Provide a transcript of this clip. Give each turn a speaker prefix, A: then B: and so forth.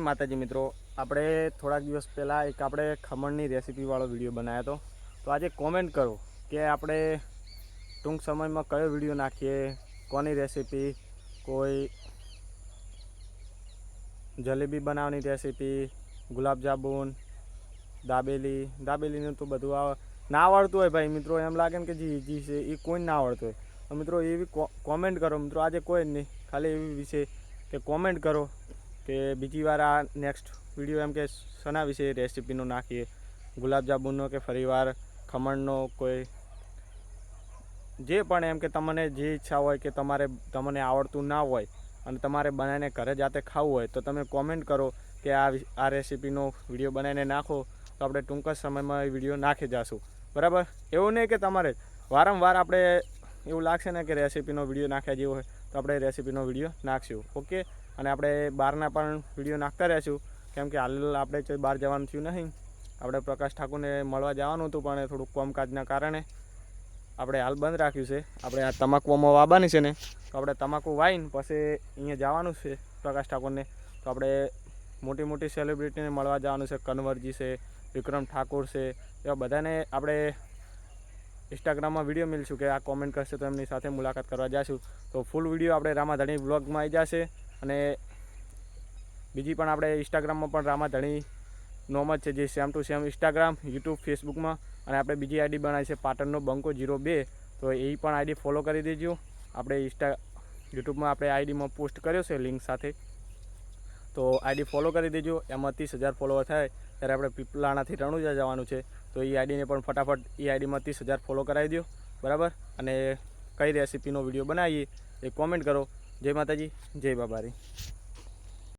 A: માતાજી મિત્રો. આપણે થોડાક દિવસ પહેલાં એક આપણે ખમણની રેસીપીવાળો વીડિયો બનાવ્યો હતો. તો આજે કોમેન્ટ કરો કે આપણે ટૂંક સમયમાં કયો વીડિયો નાખીએ, કોની રેસીપી, કોઈ જલેબી બનાવવાની રેસીપી ગુલાબજાંબુન દાબેલી. દાબેલીનું તો બધું આ ના આવડતું હોય ભાઈ મિત્રો. એમ લાગે ને કે જે ઈજી છે, એ કોઈ ના આવડતું હોય. તો મિત્રો એવી કોમેન્ટ કરો મિત્રો. આજે કોઈ જ નહીં. ખાલી એવી વિશે કે કોમેન્ટ કરો. કે બીજી વાર આ નેક્સ્ટ વીડિયો એમ કે શના વિશે રેસીપીનો નાખીએ? ગુલાબજાંબુનો કે ફરીવાર ખમણનો કોઈ? જે પણ એમ કે તમને જે ઈચ્છા હોય કે તમારે તમને આવડતું ના હોય અને તમારે બનાવીને ઘરે જાતે ખાવું હોય, તો તમે કોમેન્ટ કરો કે આ આ રેસીપીનો વીડિયો બનાવીને નાખો, તો આપણે ટૂંક જ સમયમાં એ વીડિયો નાખી જશું. બરાબર? એવું નહીં કે તમારે વારંવાર આપણે એવું લાગશે ને કે રેસીપીનો વીડિયો નાખ્યા જેવો હોય, તો આપણે રેસીપીનો વીડિયો નાખશું, ઓકે? અને આપણે બહારના પણ વીડિયો નાખતા રહેશું, કેમ કે હાલ આપણે બહાર જવાનું થયું નહીં. આપણે પ્રકાશ ઠાકુરને મળવા જવાનું હતું, પણ થોડુંક કામકાજના કારણે આપણે હાલ બંધ રાખ્યું છે. આપણે આ તમાકુમાં વાવવાની છે ને, તો આપણે તમાકુ વાવીને પછી અહીંયા જવાનું છે પ્રકાશ ઠાકોરને. તો આપણે મોટી મોટી સેલિબ્રિટીને મળવા જવાનું છે, કન્વરજી છે, વિક્રમ ઠાકોર છે, એવા બધાને આપણે ઇન્સ્ટાગ્રામમાં વીડિયો મિલશું કે આ કોમેન્ટ કરશે તો એમની સાથે મુલાકાત કરવા જઈશું તો ફૂલ વીડિયો આપણે રામાધણી વ્લોગમાં આવી જશે અને બીજી પણ આપણે ઇન્સ્ટાગ્રામમાં પણ રામાધણી નોમ જ છે, જે same to same Instagram YouTube ફેસબુકમાં અને આપણે બીજી આઈડી બનાવી છે, પાટણનો બંકો જીરો બે. તો એ પણ આઈડી ફોલો કરી દેજો. આપણે ઇન્સ્ટા યુટ્યુબમાં આપણે આઈડીમાં પોસ્ટ કર્યો છે લિંક સાથે. તો આઈડી ફોલો કરી દેજો. એમાં ત્રીસ હજાર ફોલોવર થાય, ત્યારે આપણે પીપલાણાથી રણુજા જવાનું છે. તો એ આઈડીને પણ ફટાફટ એ આઈડીમાં ત્રીસ હજાર ફોલો કરાવી દો બરાબર? અને કઈ રેસીપીનો વીડિયો બનાવીએ, એ કોમેન્ટ કરો. જય માતાજી, જય બાબારી.